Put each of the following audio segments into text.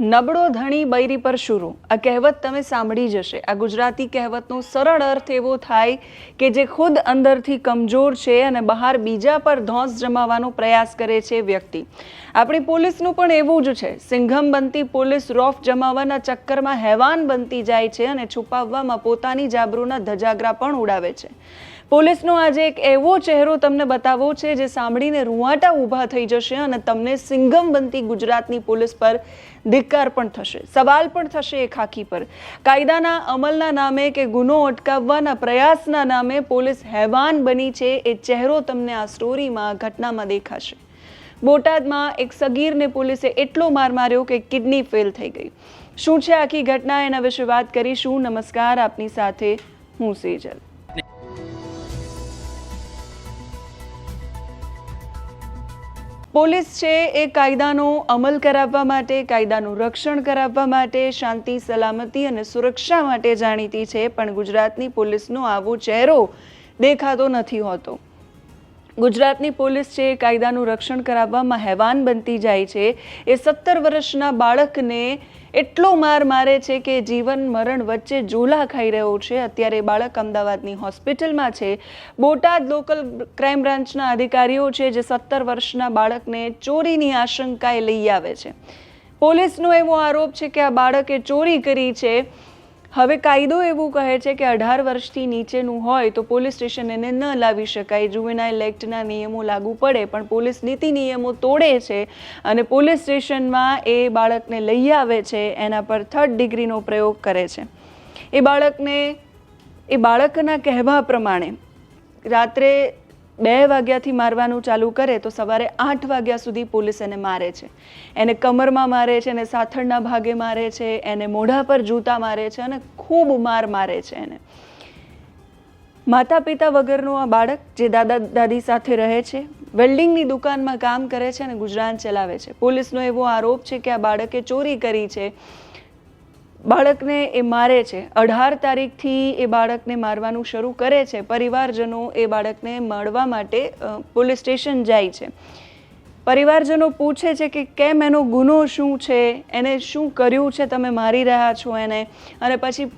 નબળો ધણી બૈરી પર શુરુ. આ કહેવત તમે સાંભળી જશે. આ ગુજરાતી કહેવતનો સરળ અર્થ એવો થાય કે જે ખુદ અંદરથી કમજોર છે અને બહાર બીજા પર ધોંસ જમાવવાનો પ્રયાસ કરે છે વ્યક્તિ. આપણી પોલીસનું પણ એવું જ છે. સિંઘમ બનતી પોલીસ રોફ જમાવવાના ચક્કરમાં હેવાન બનતી જાય છે અને છુપાવવામાં પોતાની જાબરૂના ધજાગરા પણ ઉડાવે છે. પોલીસનો આજે એક એવો ચહેરો તમને બતાવવો છે જે સાંભળીને રૂવાટા ઊભા થઈ જશે અને તમને સિંગમ બનતી ગુજરાતની પોલીસ પર ધિક્કાર પણ થશે, સવાલ પણ થશે એ ખાકી પર. કાયદાના અમલના નામે કે ગુનો અટકાવવાના પ્રયાસના નામે પોલીસ હેવાન બની છે, એ ચહેરો તમને આ સ્ટોરીમાં, ઘટનામાં દેખાશે. બોટાદમાં એક સગીરને પોલીસે એટલો માર માર્યો કે કિડની ફેલ થઈ ગઈ. શું છે આખી ઘટના? એના વિશે વાત કરીશું. નમસ્કાર, આપની સાથે હું સેજલ. પોલીસ છે એ કાયદાનો અમલ કરાવવા માટે, કાયદાનું રક્ષણ કરાવવા માટે, શાંતિ, સલામતી અને સુરક્ષા માટે જાણીતી છે, પણ ગુજરાતની પોલીસનો આવો ચહેરો દેખાતો નથી હોતો. ગુજરાતની પોલીસ છે, કાયદાનું રક્ષણ કરાવવામાં હેવાન બનતી જાય છે. એ સત્તર વર્ષના બાળકને એટલો માર મારે છે કે જીવન, મરણ વચ્ચે ઝોલા ખાઈ રહ્યો છે. અત્યારે બાળક અમદાવાદની હોસ્પિટલમાં છે. બોટાદ લોકલ ક્રાઇમ બ્રાન્ચના અધિકારીઓ છે જે સત્તર વર્ષના બાળકને ચોરીની આશંકાએ લઈ આવે છે. પોલીસનો એવો આરોપ છે કે આ બાળકે ચોરી કરી છે. હવે કાયદો એવું કહે છે કે અઢાર વર્ષથી નીચેનું હોય તો પોલીસ સ્ટેશન એને ન લાવી શકાય. જુવેનાઇલ એક્ટના નિયમો લાગુ પડે, પણ પોલીસ નીતિ નિયમો તોડે છે અને પોલીસ સ્ટેશનમાં એ બાળકને લઈ આવે છે, એના પર થર્ડ ડિગ્રીનો પ્રયોગ કરે છે. એ બાળકને, એ બાળકના કહેવા પ્રમાણે રાત્રે બે વાગ્યાથી મારવાનું ચાલુ કરે તો સવારે આઠ વાગ્યા સુધી પોલીસ એને મારે છે. એને કમરમાં મારે છે, એને સાથળના ભાગે મારે છે, એને મોઢા પર જૂતા મારે છે અને ખૂબ માર મારે છે એને. માતા પિતા વગરનું આ બાળક, જે દાદા દાદી સાથે રહે છે, વેલ્ડિંગની દુકાનમાં કામ કરે છે અને ગુજરાન ચલાવે છે. પોલીસનો એવો આરોપ છે કે આ બાળકે ચોરી કરી છે. બાળકને એ મારે છે. અઢાર તારીખથી એ બાળકને મારવાનું શરૂ કરે છે. પરિવારજનો એ બાળકને મળવા માટે પોલીસ સ્ટેશન જાય છે. પરિવારજનો પૂછે છે કે કેમ એનો ગુનો શું છે? એને શું કર્યું છે? તમે મારી રહ્યા છો એને. અને પછી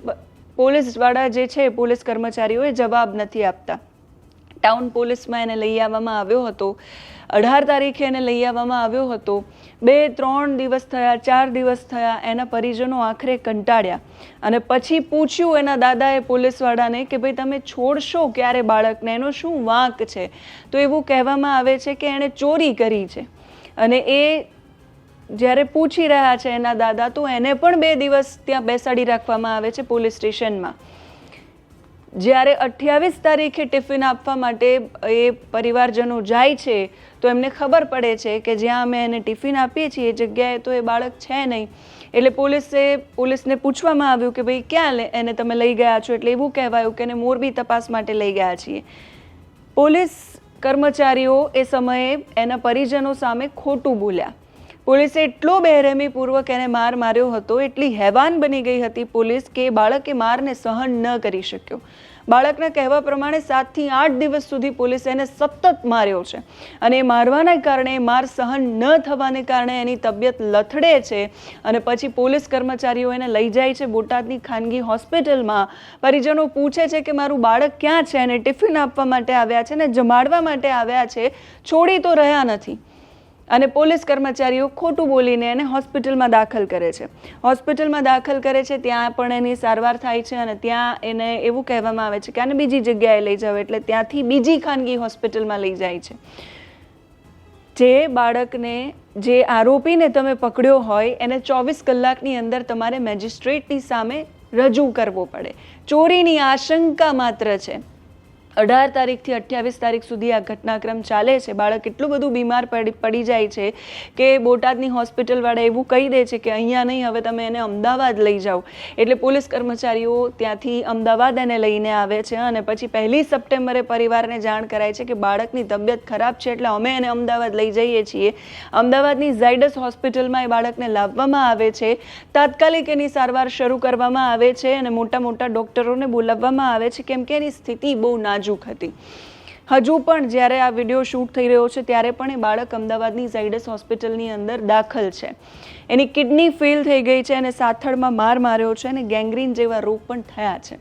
પોલીસવાળા જે છે, પોલીસ કર્મચારીઓએ જવાબ નથી આપતા. ટાઉન પોલીસમાં એને લઈ આવવામાં આવ્યો હતો. અઢાર તારીખે એને લઈ આવવામાં આવ્યો હતો. બે, ત્રણ દિવસ થયા, ચાર દિવસ થયા, એના પરિજનો આખરે કંટાળ્યા. અને પછી પૂછ્યું એના દાદાએ પોલીસવાળાને કે ભાઈ, તમે છોડશો ક્યારે બાળકને? એનો શું વાંક છે? તો એવું કહેવામાં આવે છે કે એણે ચોરી કરી છે. અને એ જ્યારે પૂછી રહ્યા છે એના દાદા, તો એને પણ બે દિવસ ત્યાં બેસાડી રાખવામાં આવે છે પોલીસ સ્ટેશનમાં. જ્યારે અઠ્યાવીસ તારીખે ટિફિન આપવા માટે એ પરિવારજનો જાય છે, તો એમને ખબર પડે છે કે જ્યાં અમે એને ટિફિન આપીએ છીએ, એ જગ્યાએ તો એ બાળક છે નહીં. એટલે પોલીસે, પોલીસને પૂછવામાં આવ્યું કે ભાઈ, ક્યાં એને તમે લઈ ગયા છો? એટલે એવું કહેવાયું કે એને મોરબી તપાસ માટે લઈ ગયા છીએ. પોલીસ કર્મચારીઓ એ સમયે એના પરિજનો સામે ખોટું બોલ્યા. પોલીસે એટલો બેરહેમીપૂર્વક એને માર માર્યો હતો, એટલી હેવાન બની ગઈ હતી પોલીસ કે બાળકે મારને સહન ન કરી શક્યો. બાળકના કહેવા પ્રમાણે સાતથી આઠ દિવસ સુધી પોલીસે એને સતત માર્યો છે. અને એ મારવાના કારણે માર સહન ન થવાને કારણે એની તબિયત લથડે છે અને પછી પોલીસ કર્મચારીઓ એને લઈ જાય છે બોટાદની ખાનગી હોસ્પિટલમાં. પરિજનો પૂછે છે કે મારું બાળક ક્યાં છે અને ટિફિન આપવા માટે આવ્યા છે ને જમાડવા માટે આવ્યા છે. છોડી તો રહ્યા નથી. અને પોલીસ કર્મચારીઓ ખોટું બોલીને એને હોસ્પિટલમાં દાખલ કરે છે. હોસ્પિટલમાં દાખલ કરે છે, ત્યાં પણ એની સારવાર થાય છે અને ત્યાં એને એવું કહેવામાં આવે છે કે આને બીજી જગ્યાએ લઈ જાઓ એટલે ત્યાંથી બીજી ખાનગી હોસ્પિટલમાં લઈ જાય છે. જે બાળકને, જે આરોપીને તમે પકડ્યો હોય, એને ચોવીસ કલાકની અંદર તમારે મેજિસ્ટ્રેટની સામે રજૂ કરવો પડે. ચોરીની આશંકા માત્ર છે. અઢાર તારીખથી અઠ્યાવીસ તારીખ સુધી આ ઘટનાક્રમ ચાલે છે. બાળક એટલું બધું બીમાર પડી પડી જાય છે કે બોટાદની હોસ્પિટલવાળા એવું કહી દે છે કે અહીંયા નહીં, હવે તમે એને અમદાવાદ લઈ જાઓ. એટલે પોલીસ કર્મચારીઓ ત્યાંથી અમદાવાદ એને લઈને આવે છે અને પછી પહેલી સપ્ટેમ્બરે પરિવારને જાણ કરાય છે કે બાળકની તબિયત ખરાબ છે એટલે અમે એને અમદાવાદ લઈ જઈએ છીએ. અમદાવાદની ઝાયડસ હોસ્પિટલમાં એ બાળકને લાવવામાં આવે છે. તાત્કાલિક એની સારવાર શરૂ કરવામાં આવે છે અને મોટા મોટા ડૉક્ટરોને બોલાવવામાં આવે છે. કેમ કે એની સ્થિતિ બહુ નાજુક હતી. હજુ પણ જ્યારે આ વીડિયો શૂટ થઈ રહ્યો છે, ત્યારે પણ એ બાળક અમદાવાદની ઝાયડસ હોસ્પિટલની અંદર દાખલ છે. એની કિડની ફેલ થઈ ગઈ છે અને સાથળમાં માર માર્યો છે અને ગેંગ્રીન જેવા રોગ પણ થયા છે.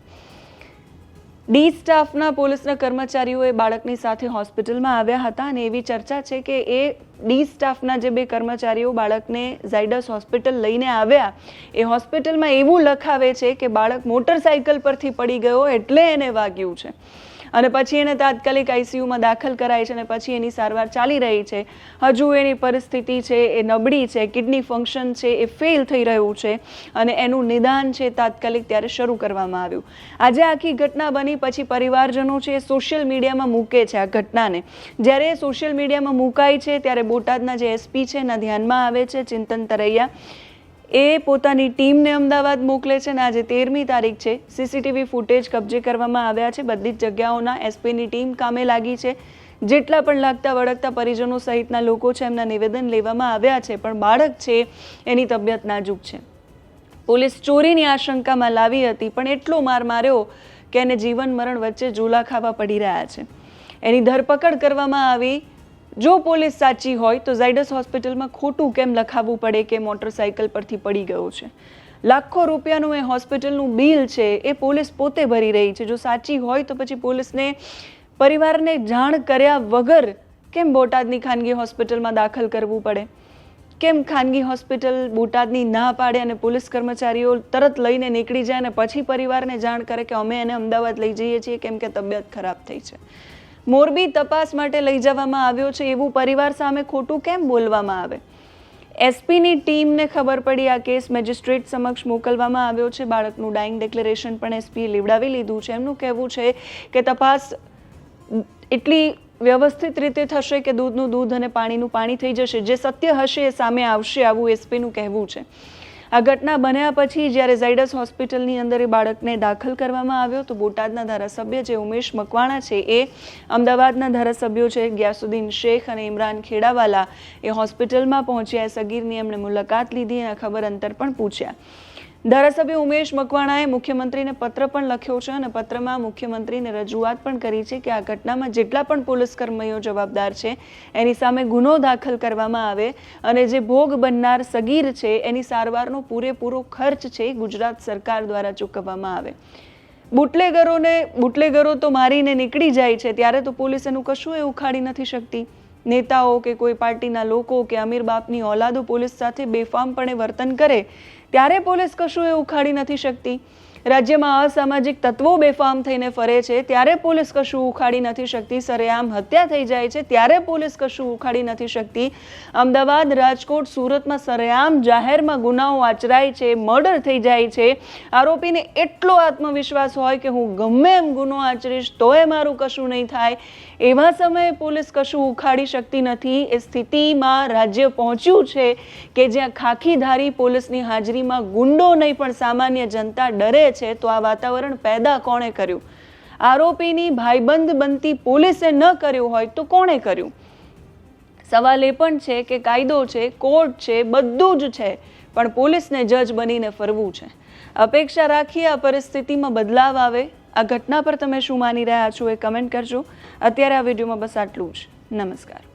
ડી સ્ટાફના પોલીસના કર્મચારીઓ એ બાળકની સાથે હોસ્પિટલમાં આવ્યા હતા અને એવી ચર્ચા છે કે એ ડી સ્ટાફના જે બે કર્મચારીઓ બાળકને ઝાયડસ હોસ્પિટલ લઈને આવ્યા, એ હોસ્પિટલમાં એવું લખાવે છે કે બાળક મોટરસાયકલ પરથી પડી ગયો એટલે એને વાગ્યું છે. અને પછી એને તાત્કાલિક આઈસીયુમાં દાખલ કરાય છે અને પછી એની સારવાર ચાલી રહી છે. હજુ એની પરિસ્થિતિ છે, એ નબળી છે, કિડની ફંક્શન છે, એ ફેલ થઈ રહ્યું છે અને એનું નિદાન છે તાત્કાલિક ત્યારે શરૂ કરવામાં આવ્યું. આજે આખી ઘટના બની, પછી પરિવારજનો છે એ સોશિયલ મીડિયામાં મૂકે છે આ ઘટનાને. જ્યારે એ સોશિયલ મીડિયામાં મુકાય છે, ત્યારે બોટાદના જે એસપી છે એના ધ્યાનમાં આવે છે, ચિંતન તરૈયા. એ પોતાની ટીમને અમદાવાદ મોકલે છે અને આજે તેરમી તારીખ છે. સીસીટીવી ફૂટેજ કબજે કરવામાં આવ્યા છે. બધી જ જગ્યાઓના એસપીની ટીમ કામે લાગી છે. જેટલા પણ લાગતા વળગતા પરિજનો સહિતના લોકો છે, એમના નિવેદન લેવામાં આવ્યા છે, પણ બાળક છે, એની તબિયત નાજુક છે. પોલીસ ચોરીની આશંકામાં લાવી હતી, પણ એટલો માર માર્યો કે એને જીવન મરણ વચ્ચે ઝૂલા ખાવા પડી રહ્યા છે. એની ધરપકડ કરવામાં આવી જો પોલીસ સાચી હોય તો ઝાયડસ હોસ્પિટલમાં ખોટું કેમ લખાવવું પડે કે મોટરસાયકલ પરથી પડી ગયો છે? લાખો રૂપિયાનું એ હોસ્પિટલનું બિલ છે, એ પોલીસ પોતે ભરી રહી છે. જો સાચી હોય તો પછી પોલીસને, પરિવારને જાણ કર્યા વગર કેમ બોટાદની ખાનગી હોસ્પિટલમાં દાખલ કરવું પડે? કેમ ખાનગી હોસ્પિટલ બોટાદની ના પાડે અને પોલીસ કર્મચારીઓ તરત લઈને નીકળી જાય અને પછી પરિવારને જાણ કરે કે અમે એને અમદાવાદ લઈ જઈએ છીએ કેમ કે તબિયત ખરાબ થઈ છે? મોરબી તપાસ માટે લઈ જવામાં આવ્યો છે એવું પરિવાર સામે ખોટું કેમ બોલવામાં આવે? એસપીની ટીમને ખબર પડી આ કેસ મેજિસ્ટ્રેટ સમક્ષ મોકલવામાં આવ્યો છે. બાળકનું ડાઇંગ ડિક્લેરેશન પણ એસપીએ લીવડાવી લીધું છે. એમનું કહેવું છે કે તપાસ એટલી વ્યવસ્થિત રીતે થશે કે દૂધનું દૂધ અને પાણીનું પાણી થઈ જશે. જે સત્ય હશે એ સામે આવશે, આવું એસપીનું કહેવું છે. આ ઘટના બન્યા પછી જ્યારે ઝાયડસ હોસ્પિટલની અંદર એ બાળકને દાખલ કરવામાં આવ્યો, તો બોટાદના ધારાસભ્ય જે ઉમેશ મકવાણા છે એ અમદાવાદના ધારાસભ્યો છે, ગ્યાસુદ્દીન શેખ અને ઇમરાન ખેડાવાલા એ હોસ્પિટલમાં પહોંચ્યા. સગીરની એમણે મુલાકાત લીધી અને ખબર અંતર પણ પૂછ્યા. ધારાસભ્ય ઉમેશ મકવાણાએ મુખ્યમંત્રીને પત્ર પણ લખ્યો છે અને પત્રમાં મુખ્યમંત્રીને રજૂઆત પણ કરી છે કે આ ઘટનામાં જેટલા પણ પોલીસ કર્મીઓ જવાબદાર છે, એની સામે ગુનો દાખલ કરવામાં આવે અને જે ભોગ બનનાર સગીર છે, એની સારવારનો પૂરેપૂરો ખર્ચ છે ગુજરાત સરકાર દ્વારા ચૂકવવામાં આવે. બુટલેગરોને, બુટલેગરો તો મારીને નીકળી જાય છે, ત્યારે તો પોલીસ એનું કશું એ ઉખાડી નથી શકતી. નેતાઓ કે કોઈ પાર્ટીના લોકો કે અમીર બાપની ઓલાદો પોલીસ સાથે બેફામપણે વર્તન કરે, ત્યારે પોલીસ કશું એ ઉખાડી નથી શકતી. રાજ્યમાં અસામાજિક તત્વો બેફામ થઈને ફરે છે, ત્યારે પોલીસ કશું ઉખાડી નથી શકતી, સરેઆમ હત્યા થઈ જાય છે, ત્યારે પોલીસ કશું ઉખાડી નથી શકતી. અમદાવાદ રાજકોટ સુરતમાં સરેઆમ જાહેરમાં ગુનાઓ આચરાય છે, મર્ડર થઈ જાય છે. આરોપીને એટલો આત્મવિશ્વાસ હોય કે હું ગમે એમ ગુનો આચરીશ, તોય મારું કશું નહીં થાય. એવા સમયે પોલીસ કશું ઉખાડી શકતી નથી. એ સ્થિતિમાં રાજ્ય પહોંચ્યું છે કે જ્યાં ખાખીધારી પોલીસની હાજરીમાં ગુંડો નહીં, પણ સામાન્ય જનતા ડરે છે, તો આ વાતાવરણ પેદા કોણે કર્યું? આરોપીની ભાઈબંધ બનતી પોલીસે ન કર્યું હોય તો કોણે કર્યું? સવાલ એ પણ છે કે કાયદો છે, કોર્ટ છે, બધું જ છે, પણ પોલીસને જજ બનીને ફરવું છે. અપેક્ષા રાખીએ આ પરિસ્થિતિમાં બદલાવ આવે. આ ઘટના પર તમે શું માની રહ્યા છો એ કમેન્ટ કરજો. અત્યારે આ વિડીયોમાં બસ આટલું જ. નમસ્કાર.